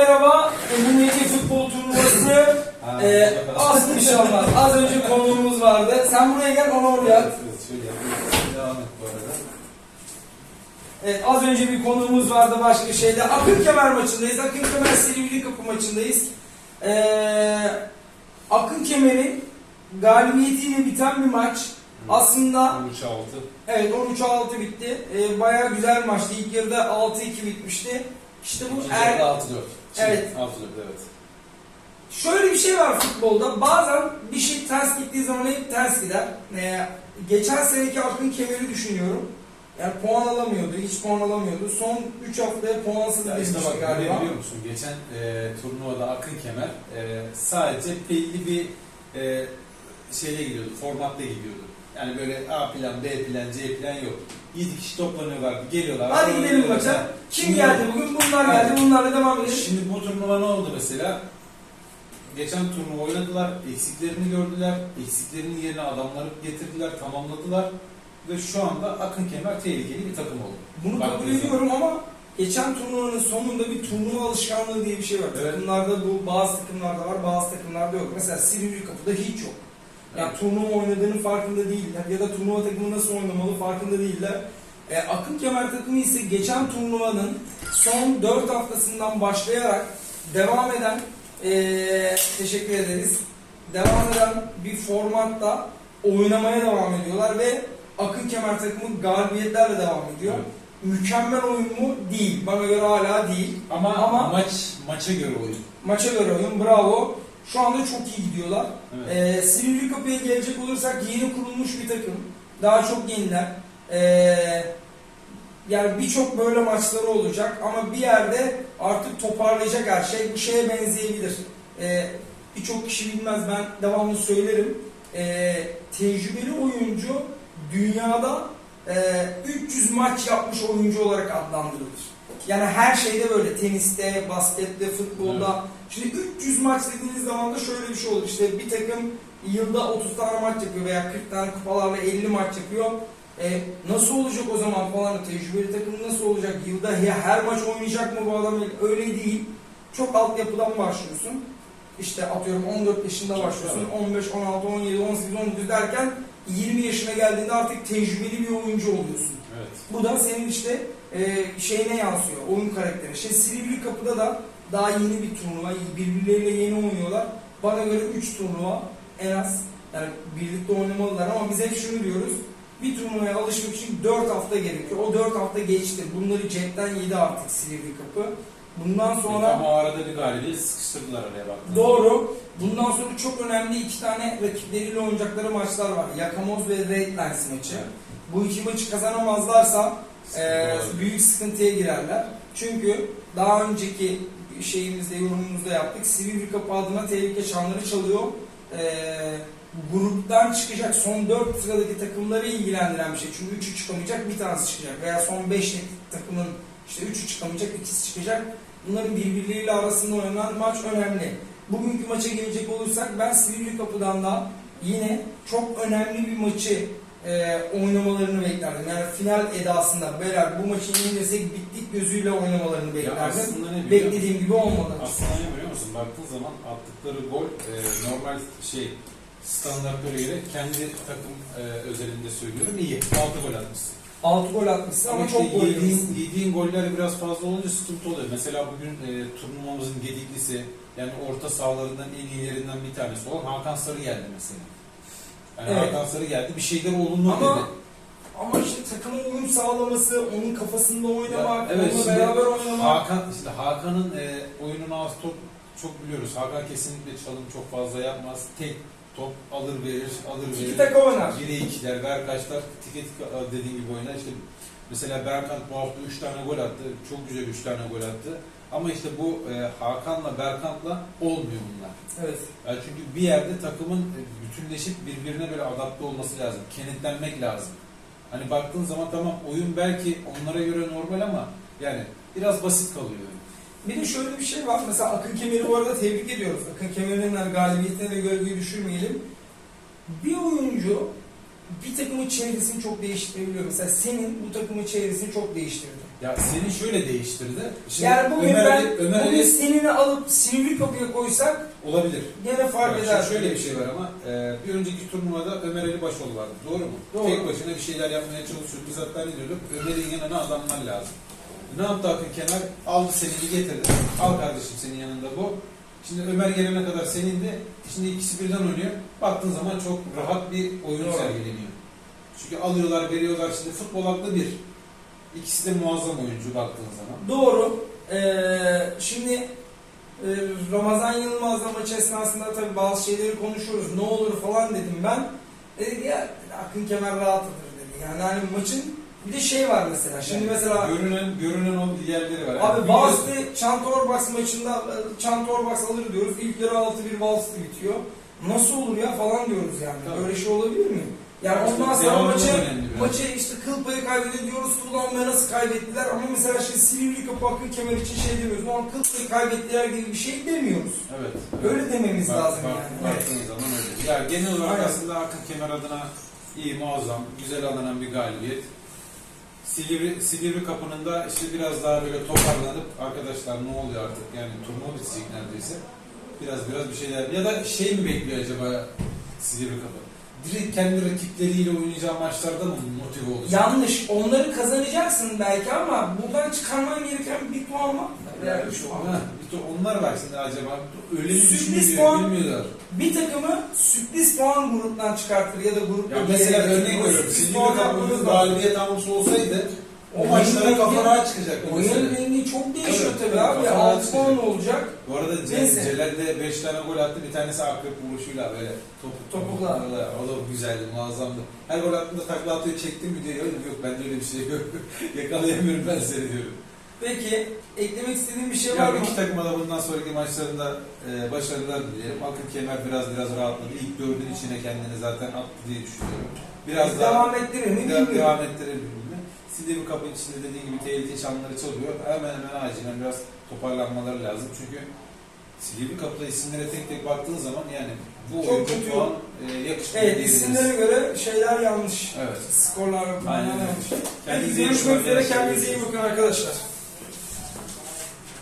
merhaba. Eminönü futbol turnuvası. e, az bir şey olmaz. Az önce konuğumuz vardı. Sen buraya gel onu oraya at. Evet, az önce bir konuğumuz vardı başka şeyde. Akın Kemer maçındayız. Akın Kemer Silivri Kapı maçındayız. Ee, Akın Kemer'in galibiyetiyle biten bir maç. Aslında 13-6. Evet 13-6 bitti. Ee, bayağı güzel maçtı. İlk yarıda 6-2 bitmişti. İşte bu İkinci er... 6-4. Evet. Antrenör, evet. Şöyle bir şey var futbolda. Bazen bir şey ters gittiği zaman hep ters gider. Ee, geçen seneki aklın kemeri düşünüyorum. Yani puan alamıyordu, hiç puan alamıyordu. Son 3 haftaya puansız ya işte bak galiba. biliyor musun? Geçen e, turnuvada Akın Kemer e, sadece belli bir e, şeyle gidiyordu, formatta gidiyordu. Yani böyle A plan, B plan, C plan yok. 7 kişi toplanıyorlardı, geliyorlar. Hadi gidelim maça. Kim Şimdi- geldi bugün? Bunlar geldi. Bunlarla devam edelim. Şimdi bu turnuva ne oldu mesela? Geçen turnuva oynadılar, eksiklerini gördüler, eksiklerinin yerine adamları getirdiler, tamamladılar ve şu anda Akın Kemer tehlikeli bir takım oldu. Bunu kabul Baktığın zaman. ediyorum ama geçen turnuvanın sonunda bir turnuva alışkanlığı diye bir şey var. Evet. Takımlarda bu bazı takımlarda var, bazı takımlarda yok. Mesela Silivri Kapı'da hiç yok. Yani turnuva oynadığının farkında değiller ya da turnuva takımı nasıl oynamalı farkında değiller. E, Akın Kemer takımı ise geçen turnuvanın son 4 haftasından başlayarak devam eden e, teşekkür ederiz. Devam eden bir formatta oynamaya devam ediyorlar ve Akın Kemer takımı galibiyetlerle devam ediyor. Evet. Mükemmel oyun mu? Değil. Bana göre hala değil. Ama, Ama- maç maça göre oyun. Maça göre oyun. Bravo. Şu anda çok iyi gidiyorlar. Evet. Ee, Silivri Kapı'ya gelecek olursak yeni kurulmuş bir takım. Daha çok yeniler. Ee, yani birçok böyle maçları olacak ama bir yerde artık toparlayacak her şey. Bu şeye benzeyebilir. Ee, birçok kişi bilmez ben devamlı söylerim. Ee, tecrübeli oyuncu dünyada e, 300 maç yapmış oyuncu olarak adlandırılır. Yani her şeyde böyle teniste, baskette, futbolda. Şimdi 300 maç dediğiniz zaman da şöyle bir şey olur. İşte bir takım yılda 30 tane maç yapıyor veya 40 tane kupalarla 50 maç yapıyor. E, nasıl olacak o zaman falan tecrübeli takım nasıl olacak? Yılda ya her maç oynayacak mı bu adam? Öyle değil. Çok altyapıdan başlıyorsun. İşte atıyorum 14 yaşında başlıyorsun. güzel. 15, 16, 17, 18, 19 derken 20 yaşına geldiğinde artık tecrübeli bir oyuncu oluyorsun. Evet. Bu da senin işte e, şeyine yansıyor, oyun karakteri. Şey Silivri Kapı'da da daha yeni bir turnuva, birbirleriyle yeni oynuyorlar. Bana göre 3 turnuva en az. Yani birlikte oynamalılar ama biz hep şunu diyoruz. Bir turnuvaya alışmak için 4 hafta gerekiyor. O 4 hafta geçti. Bunları cepten yedi artık Silivri Kapı. Bundan sonra Ama o arada bir galibiyet sıkıştırdılar araya baktığında. Doğru. Bundan sonra çok önemli iki tane rakipleriyle oynayacakları maçlar var. Yakamoz ve Red Lines maçı. Bu iki maçı kazanamazlarsa e, büyük sıkıntıya girerler. Çünkü daha önceki şeyimizde yorumumuzda yaptık. Silivri Kapı adına tehlike çanları çalıyor. E, gruptan çıkacak son 4 sıradaki takımları ilgilendiren bir şey. Çünkü 3'ü çıkamayacak bir tanesi çıkacak. Veya son 5 takımın işte 3'ü çıkamayacak, ikisi çıkacak. Bunların birbirleriyle arasında oynanan maç önemli. Bugünkü maça gelecek olursak ben Silivri Kapı'dan da yine çok önemli bir maçı e, oynamalarını beklerdim. Yani final edasında beyler bu maçı yenilirsek bittik gözüyle oynamalarını beklerdim. aslında ne biliyor? Beklediğim gibi olmadı. Aslında ne biliyor musun? Baktığın zaman attıkları gol e, normal şey standartlara göre kendi takım e, özelinde söylüyorum iyi. 6 gol atmışsın. 6 gol atmışsın ama, işte çok gol yediğin, yemişsin. yediğin goller biraz fazla olunca sıkıntı oluyor. Mesela bugün e, turnuvamızın gediklisi yani orta sahalarından en iyilerinden bir tanesi olan Hakan Sarı geldi mesela. Yani Evet. Hakan Sarı geldi bir şeyler olumlu Ama dedi. Ama işte takımın uyum sağlaması, onun kafasında oynamak, Ya, evet, onunla beraber oynamak. Hakan işte Hakan'ın e, oyununu az top çok biliyoruz. Hakan kesinlikle çalım çok fazla yapmaz. Tek top alır verir, alır Tiki verir. taka oynar. Bire ikiler, Berkaçlar tike tike dediğin gibi oynar. İşte mesela Berkant bu hafta 3 tane gol attı. Çok güzel 3 tane gol attı. Ama işte bu e, Hakan'la Berkant'la olmuyor bunlar. Evet. Yani çünkü bir yerde takımın e, bütünleşip birbirine böyle adapte olması lazım. Kenetlenmek lazım. Hani baktığın zaman tamam oyun belki onlara göre normal ama yani biraz basit kalıyor. Bir de şöyle bir şey var. Mesela Akın Kemer'i bu arada tebrik ediyoruz. Akın Kemer'in hani galibiyetine de gölgeyi düşürmeyelim. Bir oyuncu bir takımın çevresini çok değiştirebiliyor. Mesela senin bu takımın çevresini çok değiştirdi. Ya seni şöyle değiştirdi. Şimdi Yani bugün Ömer ben Ali, Ömer bugün Ali senini alıp Silivri kapıya koysak olabilir. gene fark Bak, eder. şimdi şöyle bir şey var ama e, bir önceki turnuvada Ömer Ali Başoğlu vardı. Doğru mu? Doğru. Tek başına bir şeyler yapmaya çalışıyordu. Biz hatta ne diyorduk? Ömer'in yanına adamlar lazım. Ne yaptı Akın Kenar? Aldı seni getirdi. Al kardeşim senin yanında bu. Şimdi Ömer gelene kadar senindi. Şimdi ikisi birden oynuyor. Baktığın zaman çok rahat bir oyun Doğru. sergileniyor. Çünkü alıyorlar, veriyorlar. Şimdi futbol aklı bir. İkisi de muazzam oyuncu baktığın zaman. Doğru. Ee, şimdi e, Ramazan Yılmaz'la maç esnasında tabii bazı şeyleri konuşuyoruz. Ne olur falan dedim ben. Dedi ya Akın Kemer rahatıdır dedi. Yani hani maçın bir de şey var mesela. Şimdi mesela görünen görünen o yerleri var. Abi Vals'te Çantorbaks maçında e, Çantorbaks alır diyoruz. İlk yarı 6-1 Vals'te bitiyor. Nasıl olur ya falan diyoruz yani. Tabii. Böyle şey olabilir mi? Yani İşte ondan sonra devamı maçı önemli biraz. maçı işte kıl payı kaybediyor diyoruz. Kullanmaya nasıl kaybettiler? Ama mesela şimdi Silivri Kapı Kemer için şey demiyoruz. Ama kıl payı kaybettiler gibi bir şey demiyoruz. Evet. Öyle dememiz Bak- lazım bak- yani. Evet. Baktığın zaman öyle. Ya genel olarak Aynen. aslında Akın Kemer adına iyi, muazzam, güzel alınan bir galibiyet. Silivri, Silivri kapının da işte biraz daha böyle toparlanıp arkadaşlar ne oluyor artık yani turnuva bitecek neredeyse. Biraz biraz bir şeyler ya da şey mi bekliyor acaba Silivri kapı? Direkt kendi rakipleriyle oynayacağı maçlarda mı motive olacak? Yanlış. Onları kazanacaksın belki ama buradan çıkarman gereken bir puan var. Yani puan. Ha, bir de onlar şimdi acaba öyle mi Sürpriz puan- bilmiyorlar. Bir takımı sürpriz puan gruptan çıkartır ya da grupta Ya bir mesela örnek veriyorum. Yapmanız lazım. galibiyet alması olsaydı o Oyun maçlara kafa rahat çıkacaktı Oyunun rengi çok değişiyor Evet, tabii abi. kafa 6 rahat puan olacak. Bu arada Neyse. Ce- Celal de 5 tane gol attı. Bir tanesi akrep vuruşuyla böyle topuk Topukla. O da güzeldi, muazzamdı. Her gol attığında takla atıyor, çektim diyor. Yok ben de öyle bir şey yok. Yakalayamıyorum ben seni diyorum. Peki eklemek istediğin bir şey var Ya mı? iki takıma da bundan sonraki maçlarında e, başarılar dileyelim. Akın Kemer biraz biraz rahatladı. İlk dördün içine kendini zaten attı diye düşünüyorum. Biraz daha devam ettirir mi devam, ettirebilir mi? Silivri kapının içinde dediğin gibi tehlike çanları çalıyor. Hemen hemen acilen biraz toparlanmaları lazım. Çünkü Silivri kapıda isimlere tek tek baktığın zaman yani bu Çok oyuncu kötü. puan e, yakışmıyor Evet isimlere göre şeyler yanlış. Evet. Skorlar Aynen. yanlış. Kendinize iyi bakın kendinize iyi bakın arkadaşlar.